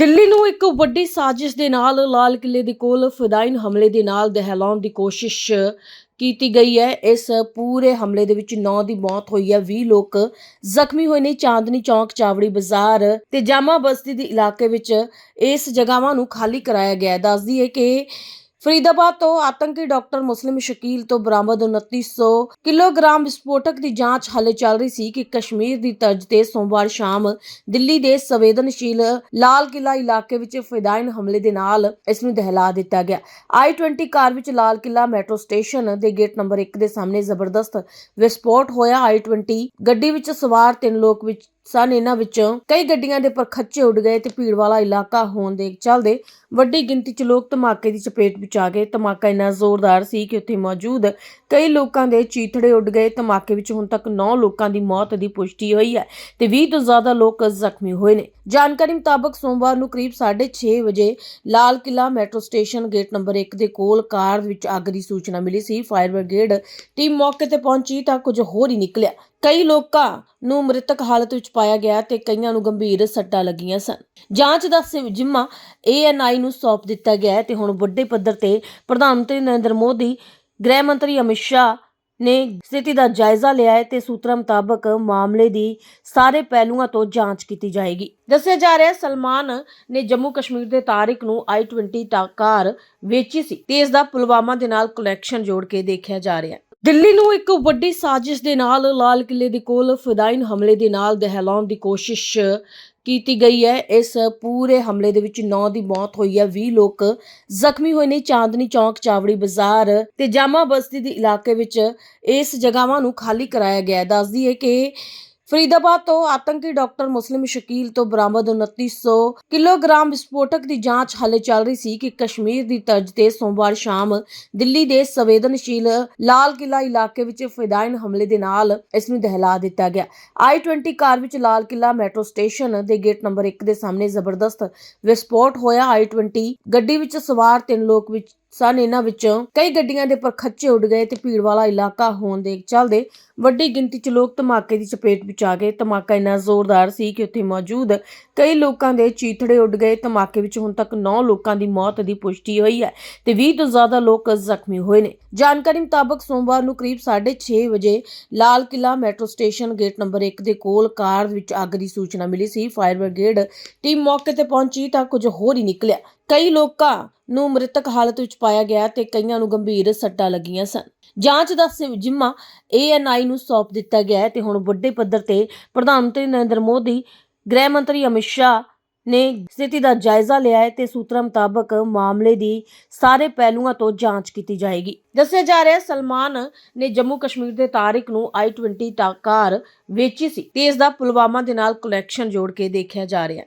ਦਿੱਲੀ ਨੂੰ ਇੱਕ ਵੱਡੀ ਸਾਜ਼ਿਸ਼ ਦੇ ਨਾਲ ਲਾਲ ਕਿਲੇ ਦੇ ਕੋਲ ਫਿਦਾਇਨ ਹਮਲੇ ਦੇ ਨਾਲ ਦਹਿਲਾਉਣ ਦੀ ਕੋਸ਼ਿਸ਼ ਕੀਤੀ ਗਈ ਹੈ। ਇਸ ਪੂਰੇ ਹਮਲੇ ਦੇ ਵਿੱਚ 9 ਦੀ ਮੌਤ ਹੋਈ ਹੈ। 20 ਲੋਕ ਜ਼ਖਮੀ ਹੋਏ ਨੇ। ਚਾਂਦਨੀ ਚੌਕ, ਚਾਵੜੀ ਬਾਜ਼ਾਰ ਤੇ ਜਾਮਾ ਬਸਤੀ ਦੇ ਇਲਾਕੇ ਵਿੱਚ ਇਸ ਜਗ੍ਹਾਵਾਂ ਨੂੰ ਖਾਲੀ ਕਰਾਇਆ ਗਿਆ ਹੈ। ਦੱਸਦੀ ਹੈ ਕਿ ਫਰੀਦਾਬਾਦ ਤੋਂ ਆਤੰਕੀ ਡਾਕਟਰ ਮੁਸਲਿਮ ਸ਼ਕੀਲ ਤੋਂ ਬਰਾਮਦ 2900 ਕਿਲੋਗ੍ਰਾਮ ਵਿਸਫੋਟਕ ਦੀ ਜਾਂਚ ਹਾਲੇ ਚੱਲ ਰਹੀ ਸੀ ਕਿ ਕਸ਼ਮੀਰ ਦੀ ਤਰਜ਼ ਤੇ ਸੋਮਵਾਰ ਸ਼ਾਮ ਦਿੱਲੀ ਦੇ ਸੰਵੇਦਨਸ਼ੀਲ ਲਾਲ ਕਿਲਾ ਇਲਾਕੇ ਵਿੱਚ ਫਿਦਾਇਨ ਹਮਲੇ ਦੇ ਨਾਲ ਇਸ ਨੂੰ ਦਹਿਲਾ ਦਿੱਤਾ ਗਿਆ। i20 ਕਾਰ ਵਿੱਚ ਲਾਲ ਕਿਲਾ ਮੈਟਰੋ ਸਟੇਸ਼ਨ ਦੇ ਗੇਟ ਨੰਬਰ 1 ਦੇ ਸਾਹਮਣੇ ਜ਼ਬਰਦਸਤ ਵਿਸਫੋਟ ਹੋਇਆ। i20 ਗੱਡੀ ਵਿੱਚ ਸਵਾਰ ਤਿੰਨ ਲੋਕ ਵਿੱਚ ਸਨ ਇਹਨਾਂ ਵਿੱਚੋਂ। ਕਈ ਗੱਡੀਆਂ ਦੇ ਪਰਖੱਚੇ ਉੱਡ ਗਏ ਤੇ ਭੀੜ ਵਾਲਾ ਇਲਾਕਾ ਹੋਣ ਦੇ ਚੱਲਦੇ ਵੱਡੀ ਗਿਣਤੀ 'ਚ ਲੋਕ ਧਮਾਕੇ ਦੀ ਚਪੇਟ ਵਿੱਚ ਆ ਗਏ। ਧਮਾਕਾ ਇੰਨਾ ਜ਼ੋਰਦਾਰ ਸੀ ਕਿ ਉੱਥੇ ਮੌਜੂਦ ਕਈ ਲੋਕਾਂ ਦੇ ਚੀਥੜੇ ਉੱਡ ਗਏ। ਧਮਾਕੇ ਵਿੱਚ ਹੁਣ ਤੱਕ 9 ਲੋਕਾਂ ਦੀ ਮੌਤ ਦੀ ਪੁਸ਼ਟੀ ਹੋਈ ਹੈ ਤੇ 20 ਤੋਂ ਜ਼ਿਆਦਾ ਲੋਕ ਜ਼ਖਮੀ ਹੋਏ ਨੇ। ਜਾਣਕਾਰੀ ਮੁਤਾਬਕ ਸੋਮਵਾਰ ਨੂੰ ਕਰੀਬ 6:30 ਵਜੇ ਲਾਲ Qila metro station gate number 1 ਦੇ ਕੋਲ ਕਾਰ ਵਿੱਚ ਅੱਗ ਦੀ ਸੂਚਨਾ ਮਿਲੀ ਸੀ। ਫਾਇਰ ਬ੍ਰਿਗੇਡ ਟੀਮ ਮੌਕੇ ਤੇ ਪਹੁੰਚੀ ਤਾਂ ਕੁਝ ਹੋਰ ਹੀ ਨਿਕਲਿਆ। ਕਈ ਲੋਕਾਂ ਨੂੰ ਮ੍ਰਿਤਕ ਹਾਲਤ ਵਿੱਚ ਪਾਇਆ ਗਿਆ ਤੇ ਕਈਆਂ ਨੂੰ ਗੰਭੀਰ ਸੱਟਾਂ ਲੱਗੀਆਂ ਸਨ। ਜਾਂਚ ਦਾ ਸਿ- ਜ਼ਿੰਮਾ ਏਐਨਆਈ ਨੂੰ ਸੌਂਪ ਦਿੱਤਾ ਗਿਆ ਹੈ ਤੇ ਹੁਣ ਵੱਡੇ ਪੱਧਰ ਤੇ ਪ੍ਰਧਾਨ ਮੰਤਰੀ ਨਰਿੰਦਰ ਮੋਦੀ, ਗ੍ਰਹਿ ਮੰਤਰੀ ਅਮਿਤ ਸ਼ਾਹ ਨੇ ਸਥਿਤੀ ਦਾ ਜਾਇਜ਼ਾ ਲਿਆ ਹੈ ਤੇ ਸੂਤਰਾਂ ਮੁਤਾਬਕ ਮਾਮਲੇ ਦੀ ਸਾਰੇ ਪਹਿਲੂਆਂ ਤੋਂ ਜਾਂਚ ਕੀਤੀ ਜਾਏਗੀ। ਦੱਸਿਆ ਜਾ ਰਿਹਾ ਸਲਮਾਨ ਨੇ ਜੰਮੂ ਕਸ਼ਮੀਰ ਦੇ ਤਾਰਿਕ ਨੂੰ i20 ਟਾ ਕਾਰ ਵੇਚੀ ਸੀ। ਤੇ ਇਸ ਦਾ ਪੁਲਵਾਮਾ ਦੇ ਨਾਲ ਕਨੈਕਸ਼ਨ ਜੋੜ ਕੇ ਦੇਖਿਆ ਜਾ ਰਿਹਾ ਹੈ। ਦਿੱਲੀ ਨੂੰ ਇੱਕ ਵੱਡੀ ਸਾਜ਼ਿਸ਼ ਦੇ ਨਾਲ ਲਾਲ ਕਿਲੇ ਦੇ ਕੋਲ ਫਿਦਾਇਨ ਹਮਲੇ ਦੇ ਨਾਲ ਦਹਿਲਾਉਣ ਦੀ ਕੋਸ਼ਿਸ਼ ਕੀਤੀ ਗਈ ਹੈ। ਇਸ ਪੂਰੇ ਹਮਲੇ ਦੇ ਵਿੱਚ 9 ਦੀ ਮੌਤ ਹੋਈ ਹੈ। 20 ਲੋਕ ਜ਼ਖਮੀ ਹੋਏ ਨੇ। ਚਾਂਦਨੀ ਚੌਕ, ਚਾਵੜੀ ਬਾਜ਼ਾਰ ਤੇ ਜਾਮਾ ਬਸਤੀ ਦੇ ਇਲਾਕੇ ਵਿੱਚ ਇਸ ਜਗ੍ਹਾਵਾਂ ਨੂੰ ਖਾਲੀ ਕਰਾਇਆ ਗਿਆ ਦੱਸਦੀ ਹੈ ਕਿ ਫਰੀਦਾਬਾਦ ਤੋਂ ਆਤੰਕੀ ਡਾਕਟਰ ਮੁਸਲਿਮ ਸ਼ਕੀਲ ਤੋਂ ਬਰਾਮਦ 2900 ਕਿਲੋਗ੍ਰਾਮ ਵਿਸਫੋਟਕ ਦੀ ਜਾਂਚ ਹਾਲੇ ਚੱਲ ਰਹੀ ਸੀ ਕਿ ਕਸ਼ਮੀਰ ਦੀ ਤਰਜ਼ ਤੇ ਸੋਮਵਾਰ ਸ਼ਾਮ ਦਿੱਲੀ ਦੇ ਸੰਵੇਦਨਸ਼ੀਲ ਲਾਲ ਕਿਲਾ ਇਲਾਕੇ ਵਿੱਚ ਫਿਦਾਇਨ ਹਮਲੇ ਦੇ ਨਾਲ ਇਸ ਨੂੰ ਦਹਿਲਾ ਦਿੱਤਾ ਗਿਆ। i20 ਕਾਰ ਵਿੱਚ ਲਾਲ ਕਿਲਾ ਮੈਟਰੋ ਸਟੇਸ਼ਨ ਦੇ ਗੇਟ ਨੰਬਰ 1 ਦੇ ਸਾਹਮਣੇ ਜ਼ਬਰਦਸਤ ਵਿਸਫੋਟ ਹੋਇਆ। i20 ਗੱਡੀ ਵਿੱਚ ਸਵਾਰ ਤਿੰਨ ਲੋਕ ਵਿੱਚ ਸਨ ਇਹਨਾਂ ਵਿੱਚੋਂ। ਕਈ ਗੱਡੀਆਂ ਦੇ ਪਰਖੱਚੇ ਉੱਡ ਗਏ ਤੇ ਭੀੜ ਵਾਲਾ ਇਲਾਕਾ ਹੋਣ ਦੇ ਚੱਲਦੇ ਵੱਡੀ ਗਿਣਤੀ 'ਚ ਲੋਕ ਧਮਾਕੇ ਦੀ ਚਪੇਟ ਵਿੱਚ ਆ ਗਏ। ਧਮਾਕਾ ਇੰਨਾ ਜ਼ੋਰਦਾਰ ਸੀ ਕਿ ਉੱਥੇ ਮੌਜੂਦ ਕਈ ਲੋਕਾਂ ਦੇ ਚੀਥੜੇ ਉੱਡ ਗਏ। ਧਮਾਕੇ ਵਿੱਚ ਹੁਣ ਤੱਕ 9 ਲੋਕਾਂ ਦੀ ਮੌਤ ਦੀ ਪੁਸ਼ਟੀ ਹੋਈ ਹੈ ਤੇ 20 ਤੋਂ ਜ਼ਿਆਦਾ ਲੋਕ ਜ਼ਖਮੀ ਹੋਏ ਨੇ। ਜਾਣਕਾਰੀ ਮੁਤਾਬਕ ਸੋਮਵਾਰ ਨੂੰ ਕਰੀਬ 6:30 ਵਜੇ ਲਾਲ Qila metro station gate number 1 ਦੇ ਕੋਲ ਕਾਰ ਵਿੱਚ ਅੱਗ ਦੀ ਸੂਚਨਾ ਮਿਲੀ ਸੀ। ਫਾਇਰ ਬ੍ਰਿਗੇਡ ਟੀਮ ਮੌਕੇ ਤੇ ਪਹੁੰਚੀ ਤਾਂ ਕੁਝ ਹੋਰ ਹੀ ਨਿਕਲਿਆ। ਕਈ ਲੋਕਾਂ ਨੂੰ ਮ੍ਰਿਤਕ ਹਾਲਤ ਵਿੱਚ ਪਾਇਆ ਗਿਆ ਤੇ ਕਈਆਂ ਨੂੰ ਗੰਭੀਰ ਸੱਟਾਂ ਲੱਗੀਆਂ ਸਨ। ਜਾਂਚ ਦਾ ਸਿ- ਜ਼ਿੰਮਾ ਏਐਨਆਈ ਨੂੰ ਸੌਂਪ ਦਿੱਤਾ ਗਿਆ ਹੈ ਤੇ ਹੁਣ ਵੱਡੇ ਪੱਧਰ ਤੇ ਪ੍ਰਧਾਨ ਮੰਤਰੀ ਨਰਿੰਦਰ ਮੋਦੀ, ਗ੍ਰਹਿ ਮੰਤਰੀ ਅਮਿਤ ਸ਼ਾਹ ਨੇ ਸਥਿਤੀ ਦਾ ਜਾਇਜ਼ਾ ਲਿਆ ਹੈ ਤੇ ਸੂਤਰਾਂ ਮੁਤਾਬਕ ਮਾਮਲੇ ਦੀ ਸਾਰੇ ਪਹਿਲੂਆਂ ਤੋਂ ਜਾਂਚ ਕੀਤੀ ਜਾਏਗੀ। ਦੱਸਿਆ ਜਾ ਰਿਹਾ ਸਲਮਾਨ ਨੇ ਜੰਮੂ ਕਸ਼ਮੀਰ ਦੇ ਤਾਰਿਕ ਨੂੰ i20 ਟਾ ਕਾਰ ਵੇਚੀ ਸੀ ਤੇ ਇਸ ਦਾ ਪੁਲਵਾਮਾ ਦੇ ਨਾਲ ਕਨੈਕਸ਼ਨ ਜੋੜ ਕੇ ਦੇਖਿਆ ਜਾ ਰਿਹਾ ਹੈ।